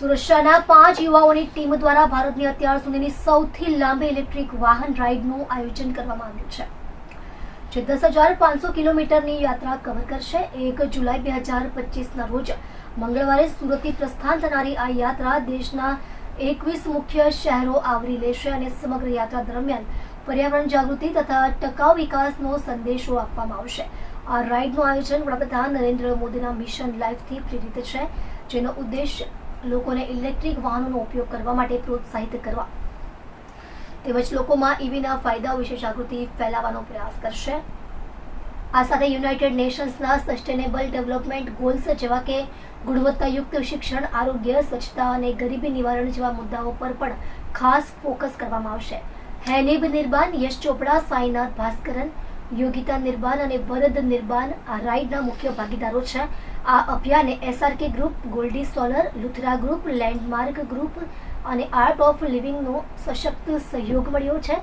સુરક્ષાના પાંચ યુવાઓની ટીમ દ્વારા ભારતની અત્યાર સુધીની સૌથી લાંબી ઇલેક્ટ્રિક વાહન રાઇડનું આયોજન કરવામાં આવ્યું છે, જે દસ હજાર પાંચસો કિલોમીટરની યાત્રા કવર કરશે. એક જુલાઈ બે હજાર પચીસના રોજ મંગળવારે સુરતથી પ્રસ્થાન થનારી આ યાત્રા દેશના એકવીસ મુખ્ય શહેરો આવરી લેશે અને સમગ્ર યાત્રા દરમિયાન પર્યાવરણ જાગૃતિ તથા ટકાઉ વિકાસનો સંદેશો આપવામાં આવશે. આ રાઇડનું આયોજન વડાપ્રધાન નરેન્દ્ર મોદીના મિશન લાઈફથી પ્રેરિત છે, જેનો ઉદ્દેશ લોકોને ઇલેક્ટ્રિક વાહનોનો ઉપયોગ કરવા માટે પ્રોત્સાહિત કરવા. તેમજ લોકોમાં ઈવીના ફાયદાઓ વિશે જાગૃતિ ફેલાવવાનો પ્રયાસ કરશે. આ સાથે યુનાઇટેડ નેશન્સના સસ્ટેનેબલ ડેવલપમેન્ટ ગોલ્સ જેવા કે ગુણવત્તાયુક્ત શિક્ષણ, આરોગ્ય, સ્વચ્છતા અને ગરીબી નિવારણ જેવા મુદ્દાઓ પર પણ ખાસ ફોકસ કરવામાં આવશે. હેનિબ નિર્બાન યશ ચોપડા, સાઈનાથ ભાસ્કરન યોગિતા નિર્બાન અને ભરત નિર્બાન આ રાઇડના મુખ્ય ભાગીદારો છે. આ અભિયાને SRK group Goldi solar Luthra group landmark group અને આર્ટ ઓફ લિવિંગનો સશક્ત સહયોગ મળ્યો છે.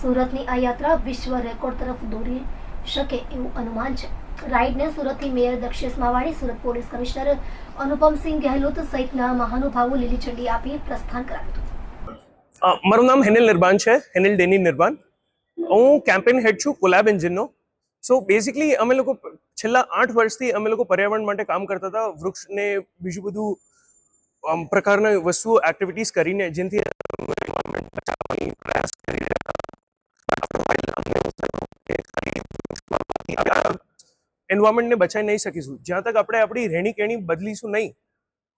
સુરતની આ યાત્રા વિશ્વ રેકોર્ડ તરફ દોરી શકે એવું અનુમાન છે. રાઇડને સુરતથી mayor Dakshesh Mavani, Surat police commissioner Anupamsinh Gahlot સહિતના મહાનુભાવો લીલી ઝંડી આપી પ્રસ્થાન કરાવ્યું મારું નામ હેનિલ નિર્બાન છે. હેનિલ ડેની નિર્બાન હું કેમ્પેન હેડ છું કોલેબ એન્જિનનો સો બેઝિકલી અમે લોકો છેલ્લા આઠ વર્ષથી અમે લોકો પર્યાવરણ માટે કામ કરતા હતા, વૃક્ષને બીજું બધું પ્રકારના વસ્તુઓ એક્ટિવિટીઝ કરીને, જેનાથી એન્વાયરમેન્ટને બચાવી નહીં શકીશું. જ્યાં તક આપણે આપણી રહેણી કેણી બદલીશું નહીં,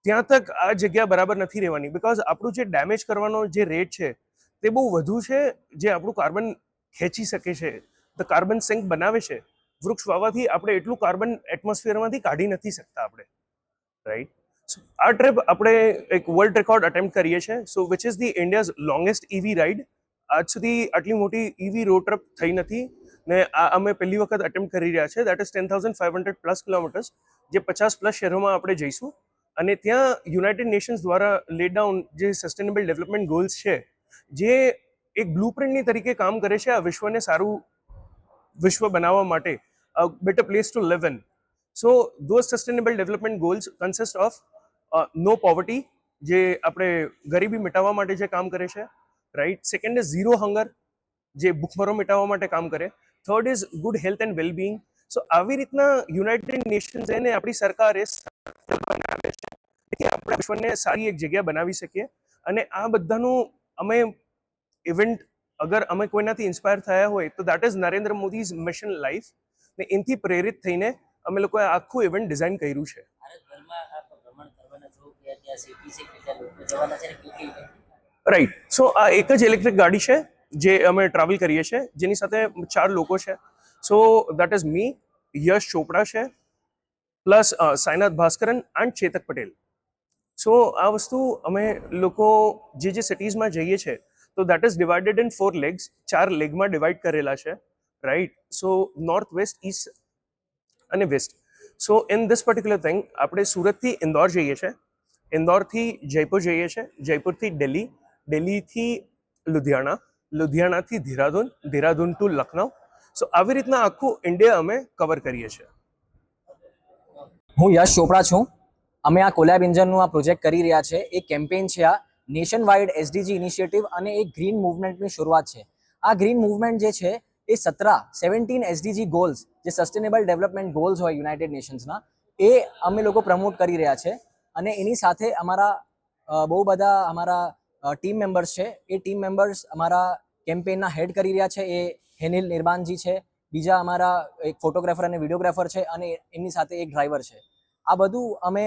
ત્યાં તક આ જગ્યા બરાબર નથી રહેવાની. બિકોઝ આપણું જે ડેમેજ કરવાનો જે રેટ છે, તે બહુ વધુ છે, જે આપણું કાર્બન ખેંચી શકે છે. ધ કાર્બન સિંક બનાવે છે. વૃક્ષ વાવવાથી આપણે એટલું કાર્બન એટમોસ્ફિયરમાંથી કાઢી નથી શકતા આપણે. રાઈટ આ ટ્રીપ આપણે એક વર્લ્ડ રેકોર્ડ અટેમ્પ્ટ કરીએ છીએ. So which is the India's longest EV ride આજ સુધી આટલી મોટી ઇવી રોડ ટ્રીપ થઈ નથી. ને આ અમે પહેલી વખત અટેમ્પ્ટ કરી રહ્યા છે that is ten thousand five hundred plus kilometres જે પચાસ પ્લસ શહેરોમાં આપણે જઈશું. અને ત્યાં યુનાઇટેડ નેશન્સ દ્વારા લેડ ડાઉન જે સસ્ટેનેબલ ડેવલપમેન્ટ ગોલ્સ છે, જે એક બ્લુપ્રિન્ટની તરીકે કામ કરે છે આ વિશ્વને સારું વિશ્વ બનાવવા માટે better place to live in so those sustainable development goals consist of no poverty જે આપણે ગરીબી મિટાવવા માટે જે કામ કરે છે right second is zero hunger જે ભૂખમરો મિટાવવા માટે કામ કરે. Third is good health and wellbeing so આવી રીતના યુનાઇટેડ નેશન્સ એને આપણી સરકારે બનાવે છે આપણે વિશ્વને સારી એક જગ્યા બનાવી શકીએ. અને આ બધાનું અમે ઇવેન્ટ અગર અમે કોઈનાથી ઇન્સ્પાયર થયા હોય તો that is Narendra Modi's mission life ને એનથી પ્રેરિત થઈને અમે લોકોએ આખું ઇવેન્ટ ડિઝાઇન કર્યું છે રાઈટ સો આ એક જ ઇલેક્ટ્રિક ગાડી છે જે અમે ટ્રાવેલ કરીએ છીએ જેની સાથે ચાર લોકો છે સો દેટ ઇઝ મી યશ ચોપડા છે plus Sainath Bhaskaran and Chetak Patel so આ વસ્તુ અમે લોકો જે જે સિટીઝમાં જઈએ છીએ તો that is divided in four legs ચાર લેગમાં ડિવાઈડ કરેલા છે. Right so north west east અને west so in this particular thing આપણે સુરતથી ઇન્દોર જઈએ છીએ. ઇન્દોરથી જયપુર જઈએ છીએ. જયપુરથી દિલ્હી દિલ્હીથી લુધિયાણા, લુધિયાણાથી ધીરાદૂન ધીરાદુન ટુ લખનઉ સો આવી રીતના આખું ઇન્ડિયા અમે કવર કરીએ છીએ. હું યશ ચોપડા છું. અમે આ કોલેબ ઇન્જનનું આ પ્રોજેક્ટ કરી રહ્યા છે એ કેમ્પેઇન છે આ નેશન વાઇડ એસડીજી ઇનિશિયેટિવ અને એક ગ્રીન મુવમેન્ટની શરૂઆત છે. આ ગ્રીન મુવમેન્ટ જે છે, એ સતરા સેવન્ટીન એસડીજી ગોલ્સ જે સસ્ટેનેબલ ડેવલપમેન્ટ ગોલ્સ હોય યુનાઇટેડ નેશન્સના એ અમે લોકો પ્રમોટ કરી રહ્યા છે. અને એની સાથે અમારા બહુ બધા અમારા ટીમ મેમ્બર્સ છે. એ ટીમ મેમ્બર્સ અમારા કેમ્પેઇનના હેડ કરી રહ્યા છે. એ હેનિલ નિર્માનજી છે. બીજા અમારા એક ફોટોગ્રાફર અને વિડીયોગ્રાફર છે અને એમની સાથે એક ડ્રાઈવર છે. આ બધું અમે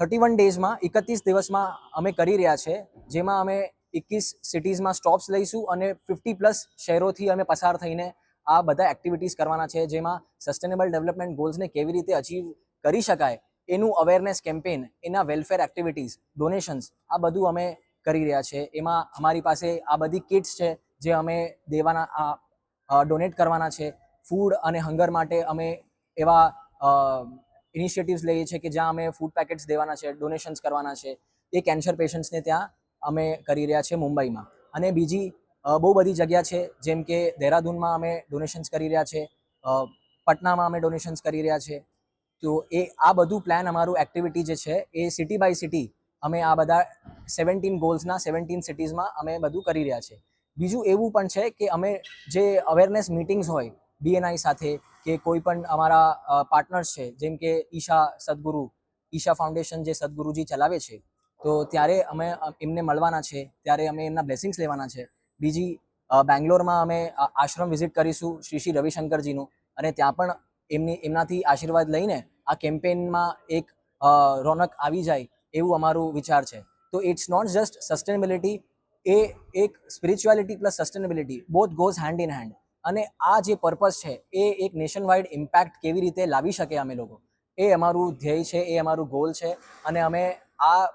થર્ટી વન ડેઝમાં એકત્રીસ દિવસમાં અમે કરી રહ્યા છે, જેમાં અમે એકવીસ સિટીઝમાં સ્ટોપ્સ લઈશું અને ફિફ્ટી પ્લસ શહેરોથી અમે પસાર થઈને આ બધા એક્ટિવિટીઝ કરવાના છે, જેમાં સસ્ટેનેબલ ડેવલપમેન્ટ ગોલ્સને કેવી રીતે અચીવ કરી શકાય, એનું અવેરનેસ કેમ્પેન એના વેલફેર એક્ટિવિટીઝ ડોનેશન્સ આ બધું અમે કરી રહ્યા છે. એમાં અમારી પાસે આ બધી કિટ્સ છે, જે અમે દેવાના, આ ડોનેટ કરવાના છે. ફૂડ અને હંગર માટે અમે એવા ઇનિશિયેટિવ્સ લઈએ છીએ કે જ્યાં અમે ફૂડ પેકેટ્સ દેવાના છે ડોનેશન્સ કરવાના છે, એ કેન્સર પેશન્ટ્સને ત્યાં અમે કરી રહ્યા છીએ મુંબઈમાં. અને બીજી બહુ બધી જગ્યા છે, જેમ કે દહેરાદૂનમાં અમે ડોનેશન્સ કરી રહ્યા છે પટનામાં અમે ડોનેશન્સ કરી રહ્યા છે. તો એ, આ બધું પ્લાન અમારું એક્ટિવિટી જે છે, એ સિટી બાય સિટી અમે આ બધા સેવન્ટીન ગોલ્સના સેવન્ટીન સિટીઝમાં અમે બધું કરી રહ્યા છે. બીજું એવું પણ છે કે અમે જે અવેરનેસ મિટિંગ્સ હોય બીએનઆઈ સાથે કે કોઈ પણ અમારા પાર્ટનર્સ છે, જેમ કે ઈશા સદગુરુ, ઈશા ફાઉન્ડેશન જે સદગુરુજી ચલાવે છે, તો ત્યારે અમે એમને મળવાના છે, ત્યારે અમે એમના બ્લેસિંગ્સ લેવાના છે. બીજી બેંગ્લોરમાં અમે આશ્રમ વિઝિટ કરીશું શ્રી શ્રી રવિશંકરજીનું અને ત્યાં પણ એમની, એમનાથી આશીર્વાદ લઈને આ કેમ્પેનમાં એક રોનક આવી જાય એવું અમારું વિચાર છે. તો ઇટ્સ નોટ જસ્ટ સસ્ટેનેબિલિટી એ એક spirituality plus sustainability both goes hand in hand અને આ જે પર્પઝ છે, એ એક નેશન વાઇડ ઇમ્પેક્ટ કેવી રીતે લાવી શકે અમે લોકો? એ અમારું ધ્યેય છે, એ અમારું ગોલ છે અને અમે આ